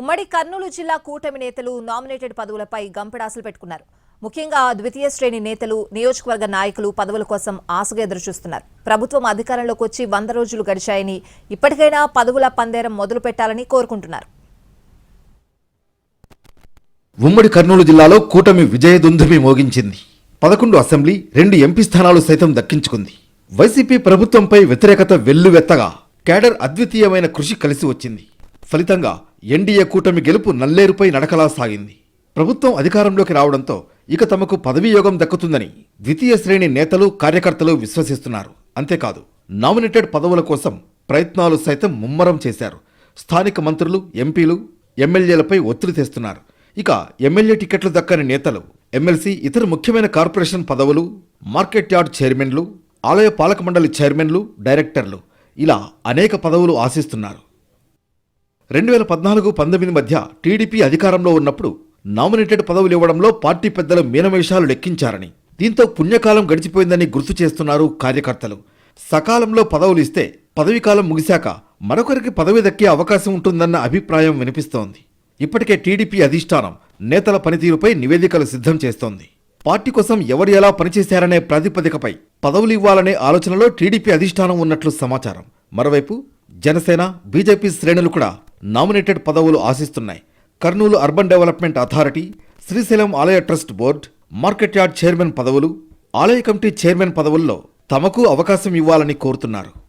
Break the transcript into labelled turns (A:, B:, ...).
A: ఉమ్మడి కర్నూలు జిల్లా కూటమి నేతలు నామినేటెడ్ పదవులపై గంపెడాసులు పెట్టుకున్నారు. ముఖ్యంగా ద్వితీయ శ్రేణి నేతలు నియోజకవర్గ నాయకులు పదవుల కోసం ఆశగా ఎదురుచూస్తున్నారు. ప్రభుత్వం అధికారంలోకి వచ్చి వంద రోజులు గడిచాయని ఇప్పటికైనా పదవుల పందేరం మొదలు పెట్టాలని కోరుకుంటున్నారు.
B: ఉమ్మడి కర్నూలు జిల్లాలో కూటమి విజయదుందుభి మోగించింది. పదకొండు అసెంబ్లీ రెండు ఎంపీ స్థానాలు సైతం దక్కించుకుంది. వైసీపీ ప్రభుత్వంపై వ్యతిరేకత వెల్లువెత్తగా కేడర్ అద్వితీయమైన కృషి కలిసి వచ్చింది. ఫలితంగా ఎన్డీఏ కూటమి గెలుపు నల్లేరుపై నడకలా సాగింది. ప్రభుత్వం అధికారంలోకి రావడంతో ఇక తమకు పదవీయోగం దక్కుతుందని ద్వితీయ శ్రేణి నేతలు కార్యకర్తలు విశ్వసిస్తున్నారు. అంతేకాదు నామినేటెడ్ పదవుల కోసం ప్రయత్నాలు సైతం ముమ్మరం చేశారు. స్థానిక మంత్రులు ఎంపీలు ఎమ్మెల్యేలపై ఒత్తిడి తెస్తున్నారు. ఇక ఎమ్మెల్యే టికెట్లు దక్కని నేతలు ఎమ్మెల్సీ ఇతర ముఖ్యమైన కార్పొరేషన్ పదవులు మార్కెట్ యార్డ్ చైర్మన్లు ఆలయ పాలక మండలి చైర్మన్లు డైరెక్టర్లు ఇలా అనేక పదవులు ఆశిస్తున్నారు. రెండు వేల పద్నాలుగు పంతొమ్మిది మధ్య టీడీపీ అధికారంలో ఉన్నప్పుడు నామినేటెడ్ పదవులు ఇవ్వడంలో పార్టీ పెద్దలు మీనమేషాలు లెక్కించారని. దీంతో పుణ్యకాలం గడిచిపోయిందని గుర్తు చేస్తున్నారు కార్యకర్తలు. సకాలంలో పదవులు ఇస్తే పదవీకాలం ముగిశాక మరొకరికి పదవి దక్కే అవకాశం ఉంటుందన్న అభిప్రాయం వినిపిస్తోంది. ఇప్పటికే టీడీపీ అధిష్టానం నేతల పనితీరుపై నివేదికలు సిద్ధం చేస్తోంది. పార్టీ కోసం ఎవరు ఎలా పనిచేశారనే ప్రాతిపదికపై పదవులు ఇవ్వాలనే ఆలోచనలో టీడీపీ అధిష్టానం ఉన్నట్లు సమాచారం. మరోవైపు జనసేన బీజేపీ శ్రేణులు కూడా నామినేటెడ్ పదవులు ఆశిస్తున్నాయి. Kurnool urban development authority Srisailam ఆలయ trust board market yard chairman పదవులు ఆలయ కమిటీ చైర్మన్ పదవుల్లో తమకు అవకాశం ఇవ్వాలని కోరుతున్నారు.